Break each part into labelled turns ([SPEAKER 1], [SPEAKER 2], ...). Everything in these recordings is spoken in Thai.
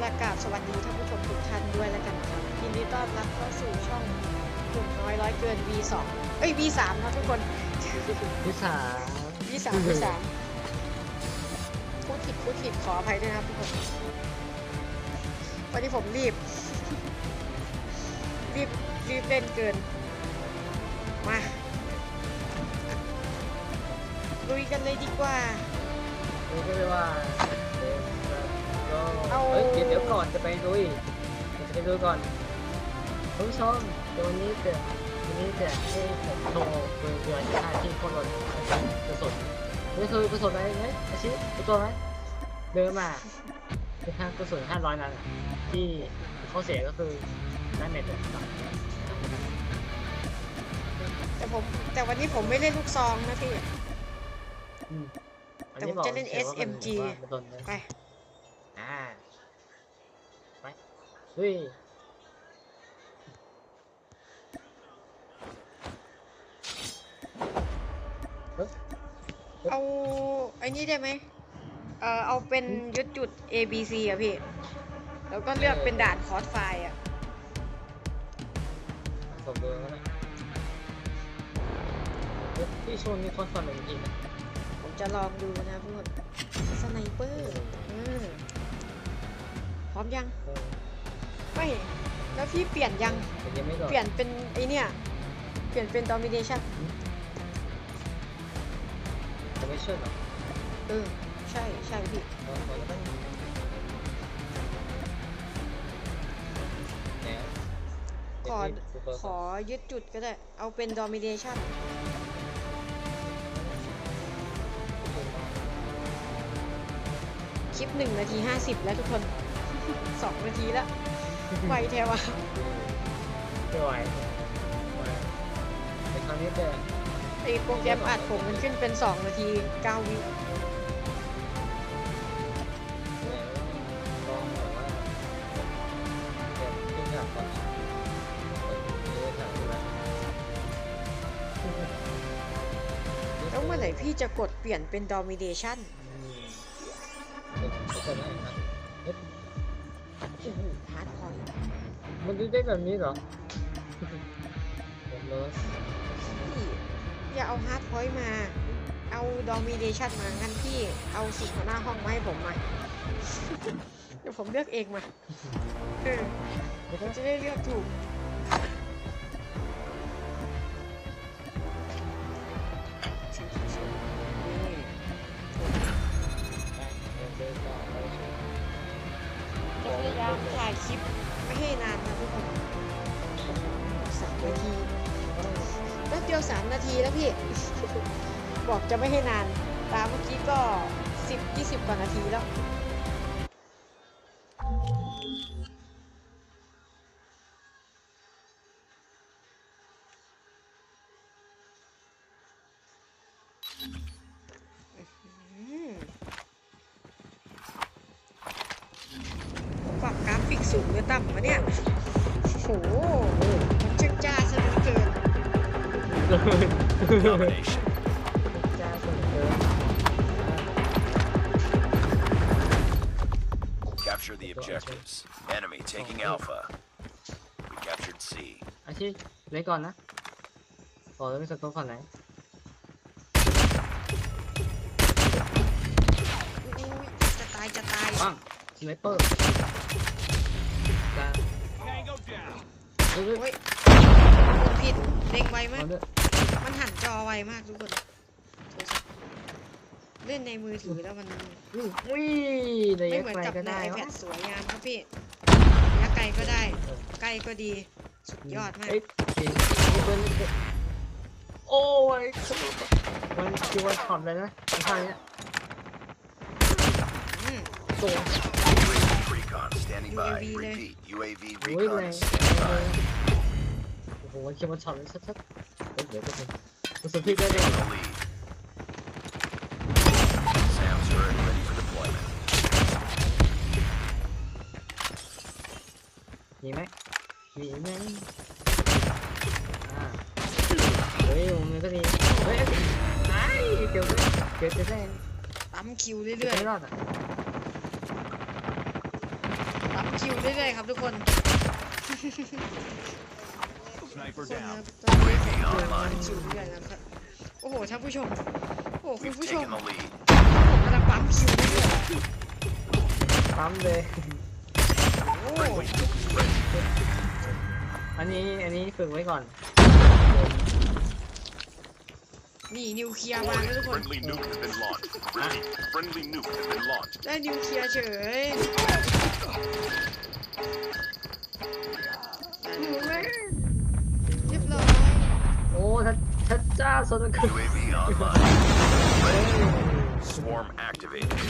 [SPEAKER 1] และกราบสวัสดีท่านผู้ชมทุกท่านด้วยแล้วกันครับยินดีต้อนรับเข้าสู่ช่องกลุ่มน้อยร้อยเกิน V2 เอ้ย V3 นะทุกคน
[SPEAKER 2] ผู้สาว
[SPEAKER 1] V3 V3 พูดผิดพูดผิดขออภัยด้วยนะครับทุกคนวันนี้ผมรีบ รีบรีบเล่นเกิน มาลุยกันเลยดีกว่า
[SPEAKER 2] นี่ก็เรียกว่า เดี๋ยวก็
[SPEAKER 1] เอา
[SPEAKER 2] เฮ้ยเดี๋ยวเดี๋ยวก่อนจะไปลุยเดี๋ยวจะไปดูก่อนคุณผู้ชมเดี๋ยววันนี้จะวันนี้จะให้ผมโชว์เรือเรือที่ท่าที่โคนรถกระสุนนี่คือกระสุนอะไรไหมอาชิรู้ตัวไหมเดินมาคือค่ากระสุนห้าร้อยนัดอะที่เขาเสียก็คือนั่นเน็ตเลยครับ
[SPEAKER 1] แต่ผมแต่วันนี้ผมไม่เล่นลูกซองนะพี่
[SPEAKER 2] อืม
[SPEAKER 1] แต่ผมจะเล่น
[SPEAKER 2] อับอก
[SPEAKER 1] SMG
[SPEAKER 2] ว่ามันโดนเลย
[SPEAKER 1] ไป
[SPEAKER 2] ฮ้ย
[SPEAKER 1] เอาไอ้นี่ได้ไหมเออเอาเป็นยุดจุด A B C อะพี่ แล้วก็เลือกเป็นด่านคอร์สไฟล์อะ
[SPEAKER 2] สมบูรณ์แล้วนะเฮ้ยที่ช่วงนี้คอนฟอนจริงๆนะ
[SPEAKER 1] ผมจะลองดูนะทุกคนสไนเปอร์อืมพร้อมยัง
[SPEAKER 2] เออ
[SPEAKER 1] ไม่ แล้วพี่เปลี่ยนยัง
[SPEAKER 2] แต่ยังไม่โดน
[SPEAKER 1] เปลี่ยนเป็นไอเนี่ย เปลี่ยนเป็น domination
[SPEAKER 2] จะไม่ช่วยหรอ
[SPEAKER 1] เออ ใช่ใช่พี่
[SPEAKER 2] พอพอแล้วก็แล้ว
[SPEAKER 1] ขอ
[SPEAKER 2] เดี๋ยวพี่
[SPEAKER 1] ขอยึดจุดก็ได้ เอาเป็น domination คลิปหนึ่งนาทีห้าสิบแล้วทุกคนสองนาทีแล้ว ไวแทวะ
[SPEAKER 2] ไม่ไหวในครั้งนี้จะ
[SPEAKER 1] ไอโปรแกรมอัดผมมันขึ้นเป็นสองนาทีเก้าวิ
[SPEAKER 2] แล้วลองแบบว่าจะขึ้นฉากก่อนเปิดเรื่องฉากดูแล
[SPEAKER 1] แล้วเมื่อไหร่พี่จะกดเปลี่ยนเป็น domination
[SPEAKER 2] อืมเดี๋ยวจะได้นะเอ๊ะ
[SPEAKER 1] โอ้โหฮาร์ดพอย
[SPEAKER 2] มันดูได้แบบนี้เหรอผมเลย
[SPEAKER 1] พี่อย่าเอาฮาร์ดพอยมา เอา domination มา งั้นพี่เอาสิหัวหน้าห้องมาให้ผมมาเดี๋ยวผมเลือกเองมาเออ
[SPEAKER 2] ไม่
[SPEAKER 1] ผ
[SPEAKER 2] ต้อ
[SPEAKER 1] ม
[SPEAKER 2] ง
[SPEAKER 1] จะได้เลือกถูกนี่
[SPEAKER 2] เดินต่อไปช่วย
[SPEAKER 1] จะพยายามถ่ายคลิปไม่ให้นานนะทุกคนสามนาทีแป๊บเดียวสามนาทีแล้วพี่ บอกจะไม่ให้นาน ตามเมื่อกี้ก็สิบยี่สิบกว่านาทีแล้ว ต่ำวะเนี่ยโหมันช่างจ้าซะเหลือเกิน
[SPEAKER 3] Domination.
[SPEAKER 2] จ้าสุดเกิน
[SPEAKER 3] Capture the objectives. Enemy taking Alpha. We captured C.
[SPEAKER 2] อาชีพเล่นก่อนนะขอเล่นสกอร์ก่อนไหน
[SPEAKER 1] อุ้ยจะตายจะตาย
[SPEAKER 2] ปังสไนเปอร์ จ้าเฮ้ย
[SPEAKER 1] โอ้ยผิดเล็งไวมาก
[SPEAKER 2] เอาด้วย
[SPEAKER 1] มันหันจอไวมากทุกคนโทรศัพท์เล่นในมือถือแล้วมัน
[SPEAKER 2] อุ้ยอุ้ยระ
[SPEAKER 1] ไม่
[SPEAKER 2] ยะ
[SPEAKER 1] เหมือน
[SPEAKER 2] ไกล
[SPEAKER 1] กับ
[SPEAKER 2] ก็
[SPEAKER 1] ใน
[SPEAKER 2] ได้
[SPEAKER 1] iPad
[SPEAKER 2] วะ
[SPEAKER 1] สวยงามครับพี่ระยะไกลก็ได้ใกล้ก็ดี สุดยอดมาก
[SPEAKER 2] เอ้ยจริงมีคนโอ้ยมันคือวันช็อตเลยนะทางเนี้ย
[SPEAKER 1] อืม
[SPEAKER 2] ตัว
[SPEAKER 3] UAV recon standing by.
[SPEAKER 1] UAV เลย
[SPEAKER 3] Repeat. UAV
[SPEAKER 2] อุ้ยแร
[SPEAKER 3] recon
[SPEAKER 2] ง
[SPEAKER 3] standing by.
[SPEAKER 2] โอ้โหมันคือวันช็อตเลยชัดๆเฮ้ยเดี๋ยวก็เป็นกระสุนพี่ได้เลย
[SPEAKER 3] The lead. SAM turret ready for deployment.
[SPEAKER 2] มีไหมมีไหมอ่าเฮ้ยมุมนี้ก็ดีเฮ้ยไอ้เดี๋ยวเดี๋ยวจะได้
[SPEAKER 1] ปั๊มคิว
[SPEAKER 2] เดี๋ยว
[SPEAKER 1] เรื่อย
[SPEAKER 2] ไม่รอดอะ
[SPEAKER 1] ๆปั๊ คิวเรื่อยๆครับทุกคน
[SPEAKER 3] Sniper
[SPEAKER 1] ทุกคนค
[SPEAKER 3] down.
[SPEAKER 1] รับตอนนี้ผม
[SPEAKER 3] UAV
[SPEAKER 1] กำลัง
[SPEAKER 3] online.
[SPEAKER 1] คิวเรื่อยๆนะครับโอ้โหท่านผู้ชมโอ้โหคุณ
[SPEAKER 3] We've
[SPEAKER 1] ผู้ชม
[SPEAKER 3] taken the lead.
[SPEAKER 1] ผมกำลังปั๊มคิวเรื่อย
[SPEAKER 2] ปั๊มเลย
[SPEAKER 1] ๆโอ้
[SPEAKER 2] อันนี้อันนี้ฝึกไว้ก่อน
[SPEAKER 1] นี่นิวเคลียร์มาแล้วทุกคน
[SPEAKER 3] Friendly nuke has been launched. Repeat, friendly nuke has been launched.
[SPEAKER 1] ได้นิวเคลียร์เฉย เรียบร้อย
[SPEAKER 2] โอ้ทัดทัดจ้าสนคือ
[SPEAKER 3] UAV online. Swarm activated.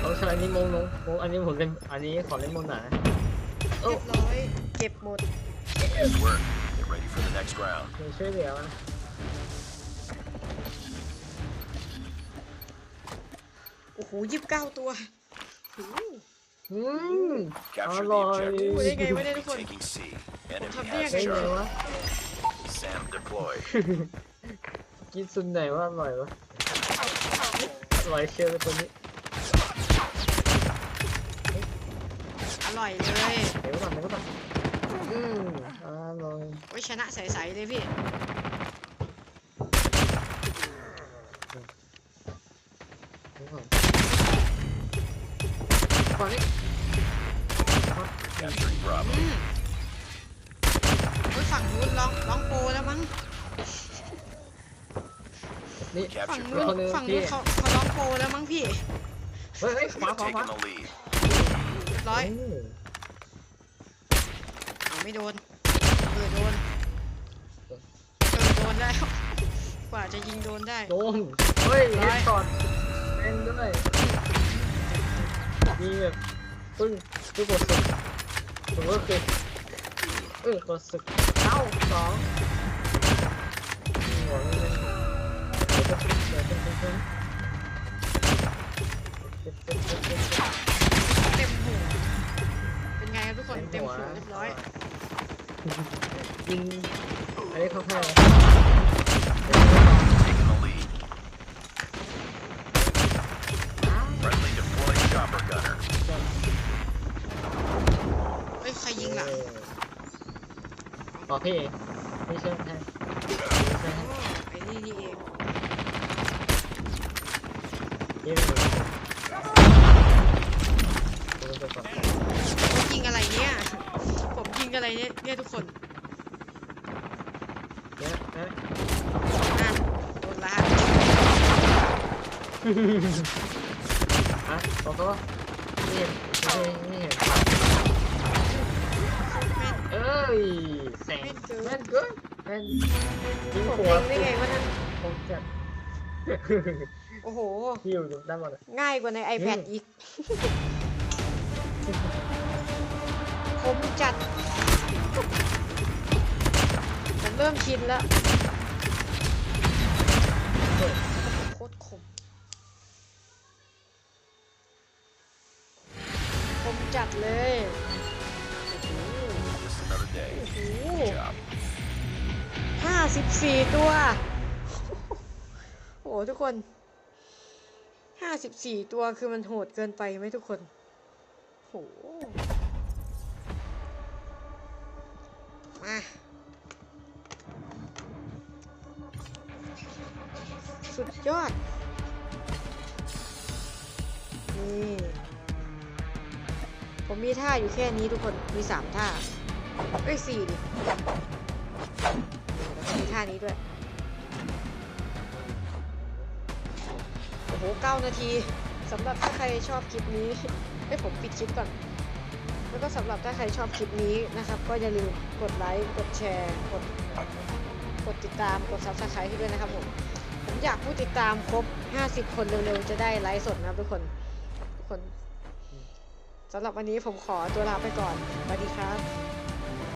[SPEAKER 2] เขาใช้อันนี้มงลงมงอันนี้ผมเล่นอันนี้ขอเล่นมงหนา
[SPEAKER 1] เรียบร้อยเก็บหมด
[SPEAKER 3] Nice work. Get ready for the next round.
[SPEAKER 2] เดี๋ยวช่วยเหลือนะ
[SPEAKER 1] โอ้โหยี่สิบเก้าตัวโอ้โห
[SPEAKER 2] อืมอ
[SPEAKER 3] Capture the
[SPEAKER 2] ร่อย
[SPEAKER 3] objective.
[SPEAKER 1] โอ้ยได้ไงวะ
[SPEAKER 3] Enemy
[SPEAKER 1] เนี่ยทุกคน
[SPEAKER 3] taking C.
[SPEAKER 1] Không
[SPEAKER 3] Enemy
[SPEAKER 1] biết
[SPEAKER 3] has
[SPEAKER 1] cái
[SPEAKER 2] ได้ไง
[SPEAKER 3] Charlie.
[SPEAKER 2] วะ
[SPEAKER 3] SAM deployed.
[SPEAKER 2] กินซุนไหนว่าอร่อยวะอร่อยเชียวเลยคนนี้
[SPEAKER 1] อร่อยเลย
[SPEAKER 2] เดี๋ยวก่อนเดี๋ยวก่อนอืมอร่อย
[SPEAKER 1] โอ้ยชนะใสๆเลยพี่
[SPEAKER 2] เดี๋ยวก่อนก่อน นี้
[SPEAKER 3] Capturing Bravo.
[SPEAKER 1] อืมโอ้ยฝั่งนู้นร้องร้องโปรแล้วมั้ง
[SPEAKER 2] นี่
[SPEAKER 1] ฝั่ง
[SPEAKER 3] Captured
[SPEAKER 1] นู้น
[SPEAKER 2] คนหนึ่ง
[SPEAKER 3] Bravo.
[SPEAKER 1] ฝั่งนู้น
[SPEAKER 2] พี่
[SPEAKER 1] เขาเขาร้องโปรแล้วมั้งพี่
[SPEAKER 2] เฮ้ยเฮ้ยขวา
[SPEAKER 3] We've
[SPEAKER 2] ขวาขวา
[SPEAKER 3] taken the lead.
[SPEAKER 1] เรียบร้อย
[SPEAKER 2] เออ
[SPEAKER 1] เอาไม่โดนเออโดนเออโดนได้ กว่าจะยิงโดนได้
[SPEAKER 2] โดนเฮ้ย
[SPEAKER 1] ร้
[SPEAKER 2] เฮ
[SPEAKER 1] อย
[SPEAKER 2] ดช็อตเล่นด้วยมีแบบปึ้งปึ้งกดสึก ผมก็คือเออกดสึกเอ้าสองหัวเลยเดี๋ยวจะเดี๋ยวจะเดี๋ยวจะเจ็บเจ็บเจ็บเจ็บเจ็บ
[SPEAKER 1] เต็มหูเป็นไงครับทุกคนเต็มหูเรียบร้อย
[SPEAKER 2] ยิงอันนี้เขาใย
[SPEAKER 1] ใครยิงล่ะ
[SPEAKER 2] อ๋อพี่ไม่ใช่ให้ไม่ใช่ให้
[SPEAKER 1] อ๋อไอ้นี่นี่เอง
[SPEAKER 2] ยิงเลยดูไปก่อน
[SPEAKER 1] ผมยิงอะไรเนี่ย ผมยิงอะไรเนี่ยเนี่ยทุกคน
[SPEAKER 2] เนี่ยนะ
[SPEAKER 1] อะโดนละ
[SPEAKER 2] อะต่อตัวนี่เห็นไม่เห็นไม่เห็น
[SPEAKER 1] แม่น
[SPEAKER 2] เอ้ ยแสงแม่นเกินแม่นยิง
[SPEAKER 1] ผม
[SPEAKER 2] หัว
[SPEAKER 1] เล็งได้ไงวะนั่น
[SPEAKER 2] ผมจัด
[SPEAKER 1] โอ้โห
[SPEAKER 2] พี่อยู่ได้หมดเลย
[SPEAKER 1] ง่ายกว่าใน iPad อีกผมจัด ผมเริ่มชินแล้ว สิบสี่ตัว โอ้โหทุกคนห้าสิบสี่ตัวคือมันโหดเกินไปไหมทุกคนโหมาสุดยอด นี่ ผมมีท่าอยู่แค่นี้ทุกคน มีสามท่าเอ้ยสี่ดิ มีท่านี้ด้วย โอ้โหเก้านาทีสำหรับถ้าใครชอบคลิปนี้ให้ผมปิดคลิปก่อน แล้วก็สำหรับถ้าใครชอบคลิปนี้นะครับ ก็อย่าลืมกดไลค์ กดแชร์ กด กดติดตาม กด subscribe ให้ด้วยนะครับผม ผมอยากผู้ติดตามครบ 50 คนเร็วๆ จะได้ไลฟ์สดนะครับทุกคน ทุกคนสำหรับวันนี้ผมขอตัวลาไปก่อนสวัสดีครับ